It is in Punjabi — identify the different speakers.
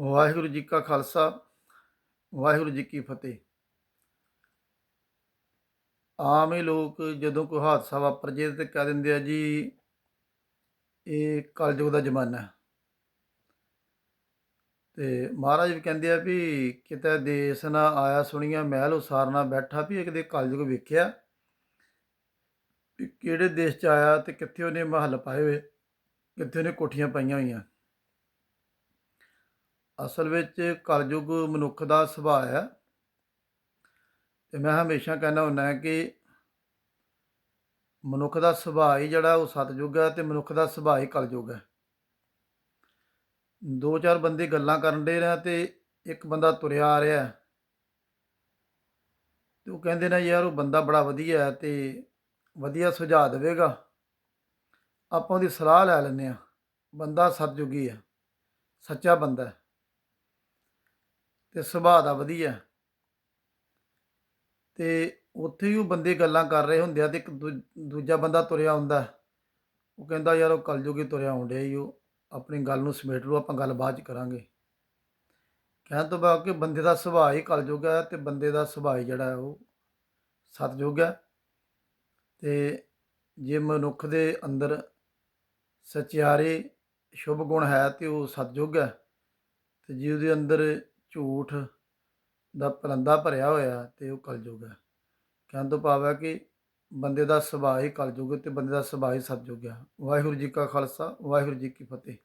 Speaker 1: ਵਾਹਿਗੁਰੂ ਜੀ ਕਾ ਖਾਲਸਾ, ਵਾਹਿਗੁਰੂ ਜੀ ਕੀ ਫਤਿਹ। ਆਮ ਹੀ ਲੋਕ ਜਦੋਂ ਕੋਈ ਹਾਦਸਾ ਵਾਪਰ ਜੇ ਤੇ ਕਹਿ ਦਿੰਦੇ ਆ ਜੀ, ਇਹ ਕਲਯੁਗ ਦਾ ਜ਼ਮਾਨਾ ਹੈ। ਤੇ ਮਹਾਰਾਜ ਵੀ ਕਹਿੰਦੇ ਆ ਵੀ ਕਿਤੇ ਦੇਸ ਨਾ ਆਇਆ ਸੁਣੀਆਂ, ਮਹਿਲ ਉਸਾਰ ਨਾ ਬੈਠਾ, ਵੀ ਇੱਕ ਦੇ ਕਲਯੁਗ ਵੇਖਿਆ ਵੀ ਕਿਹੜੇ ਦੇਸ਼ ਚ ਆਇਆ ਤੇ ਕਿੱਥੇ ਉਹਨੇ ਮਹੱਲ ਪਾਏ ਹੋਏ, ਕਿੱਥੇ ਉਹਨੇ ਕੋਠੀਆਂ ਪਾਈਆਂ ਹੋਈਆਂ। ਅਸਲ ਵਿੱਚ ਕਲਯੁਗ ਮਨੁੱਖ ਦਾ ਸੁਭਾਅ ਹੈ। ਤੇ ਮੈਂ ਹਮੇਸ਼ਾ ਕਹਿੰਦਾ ਹੁੰਦਾ ਕਿ ਮਨੁੱਖ ਦਾ ਸੁਭਾਅ ਹੀ ਜਿਹੜਾ ਉਹ ਸਤਜੁਗ ਹੈ ਤੇ ਮਨੁੱਖ ਦਾ ਸੁਭਾਅ ਹੀ ਕਲਯੁਗ ਹੈ। ਦੋ ਚਾਰ ਬੰਦੇ ਗੱਲਾਂ ਕਰਨ ਦੇ ਨੇ ਤੇ ਇੱਕ ਬੰਦਾ ਤੁਰਿਆ ਆ ਰਿਹਾ ਹੈ। ਤੇ ਉਹ ਕਹਿੰਦੇ ਨੇ, ਯਾਰ, ਉਹ ਬੰਦਾ ਬੜਾ ਵਧੀਆ ਹੈ ਤੇ ਵਧੀਆ ਸੁਝਾਅ ਦੇਵੇਗਾ। ਆਪਾਂ ਉਹਦੀ ਸਲਾਹ ਲੈ ਲੈਂਦੇ ਆ ਬੰਦਾ ਸਤਜੁਗੀ ਹੈ। ਸੱਚਾ ਬੰਦਾ ਹੈ। ਤੇ ਸੁਭਾਅ ਦਾ ਵਧੀਆ। ਹੈ। ਤੇ ਉੱਥੇ ਹੀ ਉਹ ਬੰਦੇ ਗੱਲਾਂ ਕਰ ਰਹੇ ਹੁੰਦੇ ਆ ਤੇ ਇੱਕ ਦੂ- ਦੂਜਾ ਬੰਦਾ ਤੁਰਿਆ ਹੁੰਦਾ ਉਹ ਕਹਿੰਦਾ, ਯਾਰ, ਉਹ ਕਲਯੁਗੀ ਤੁਰਿਆ ਆਉਂਦਿਆ ਹੀ ਉਹ ਆਪਣੀ ਗੱਲ ਨੂੰ ਸਮੇਟ ਲਓ ਆਪਾਂ ਗੱਲ ਬਾਅਦ ਚ ਕਰਾਂਗੇ। ਕਹਿਣ ਤੋਂ ਬਾਅਦ ਕਿ ਬੰਦੇ ਦਾ ਸੁਭਾਅ ਹੀ ਕਲਯੁਗ ਹੈ ਤੇ ਬੰਦੇ ਦਾ ਸੁਭਾਅ ਜਿਹੜਾ ਉਹ ਸਤਜੁਗ ਹੈ। ਤੇ ਜੇ ਮਨੁੱਖ ਦੇ ਅੰਦਰ ਸਚਿਆਰੇ ਸ਼ੁਭ ਗੁਣ ਹੈ ਤੇ ਉਹ ਸਤਜੁਗ ਹੈ। ਤੇ ਜੇ ਉਹਦੇ ਅੰਦਰ ਝੂਠ ਦਾ ਪਰੰਦਾ ਭਰਿਆ ਹੋਇਆ ਤੇ ਉਹ ਕਲਯੁਗ ਹੈ। ਕਹਿਣ ਤੋਂ ਭਾਵ ਹੈ ਕਿ ਬੰਦੇ ਦਾ ਸੁਭਾਅ ਹੀ ਕਲਯੁਗ ਤੇ ਬੰਦੇ ਦਾ ਸੁਭਾਅ ਹੀ ਸਤਜੁਗ ਹੈ। ਵਾਹਿਗੁਰੂ ਜੀ ਕਾ ਖਾਲਸਾ, ਵਾਹਿਗੁਰੂ ਜੀ ਕੀ ਫਤਿਹ।